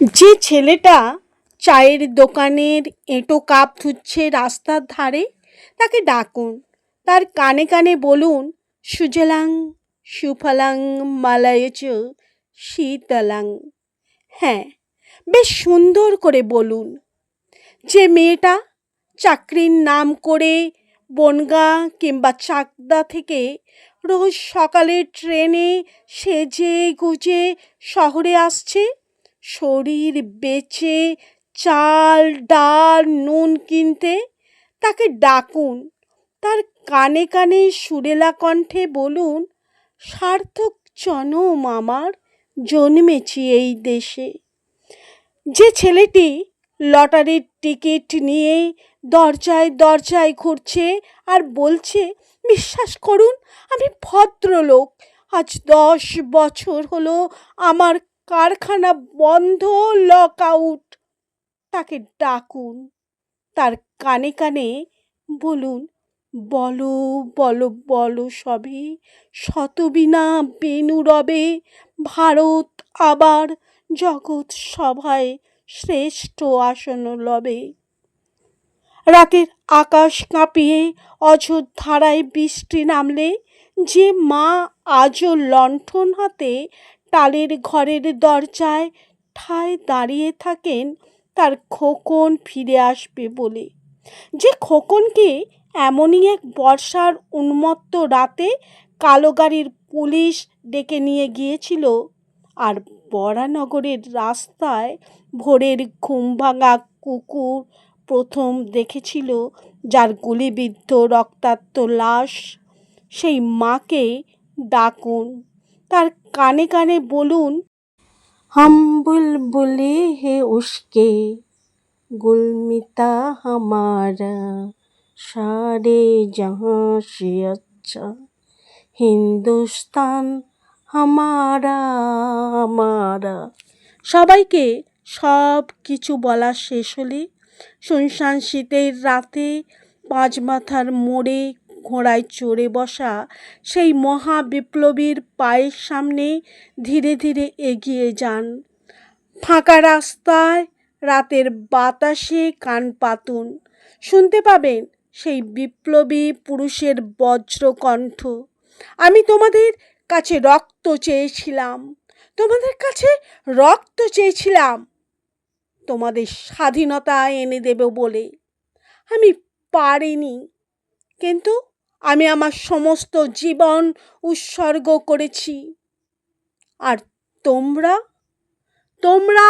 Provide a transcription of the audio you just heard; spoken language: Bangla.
যে ছেলেটা চায়ের দোকানের এঁটো কাপ ধুচ্ছে রাস্তার ধারে, তাকে ডাকুন। তার কানে কানে বলুন, সুজলাং, সুফলাং মালায়চ শীতলাং। হ্যাঁ বেশ সুন্দর করে বলুন। যে মেয়েটা চাকরির নাম করে বনগা কিংবা চাকদা থেকে রোজ সকালে ট্রেনে সেজে গুজে শহরে আসছে শরীর বেচে, চাল, ডাল, নুন কিনতে তাকে ডাকুন। তার কানে কানে সুরেলা কণ্ঠে বলুন, সার্থক জনম আমার জন্মেছি এই দেশে। যে ছেলেটি লটারির টিকিট নিয়ে দরজায় দরজায় ঘুরছে আর বলছে, বিশ্বাস করুন, আমি ভদ্রলোক। আজ দশ বছর হলো আমার কারখানা বন্ধ লক আউট তাকে ডাকুন। তার কানে কানে বলুন, বলো বলো বলো সবে শতবিনা বেনু রবে। ভারত আবার জগৎ সভায় শ্রেষ্ঠ আসন লবে। রাতের আকাশ কাঁপিয়ে অযোধ্যারায় বৃষ্টি নামলে যে মা আজও লণ্ঠন হাতে টালের ঘরের দরজায় ঠায় দাঁড়িয়ে থাকেন, তার খোকন ফিরে আসবে বলে। যে খোকনকে এমনই এক বর্ষার উন্মত্ত রাতে কালো গাড়ির পুলিশ ডেকে নিয়ে গিয়েছিল আর বরানগরের রাস্তায় ভোরের ঘুম ভাঙা কুকুর প্রথম দেখেছিল যার গুলিবিদ্ধ রক্তাক্ত লাশ। সেই মাকে ডাকুন। তার কানে কানে বলুন, হম বুলবুলি হে উস্কে, গুলমিতা হামারা, সারে জহা সে আচ্ছা হিন্দুস্তান হামারা আমারা সবাইকে সব কিছু বলা শেষ হলে, শুনশান শীতের রাতে পাঁচ মাথার মোড়ে ঘোড়ায় চড়ে বসা সেই মহা বিপ্লবীর পায়ের সামনে ধীরে ধীরে এগিয়ে যান। ফাঁকা রাস্তায় রাতের বাতাসে কান পাতুন। শুনতে পাবেন সেই বিপ্লবী পুরুষের বজ্রকণ্ঠ আমি তোমাদের কাছে রক্ত চেয়েছিলাম। তোমাদের কাছে রক্ত চেয়েছিলাম। তোমাদের স্বাধীনতা এনে দেব বলে। আমি পারিনি। কিন্তু আমি আমার সমস্ত জীবন উৎসর্গ করেছি। আর তোমরা? তোমরা?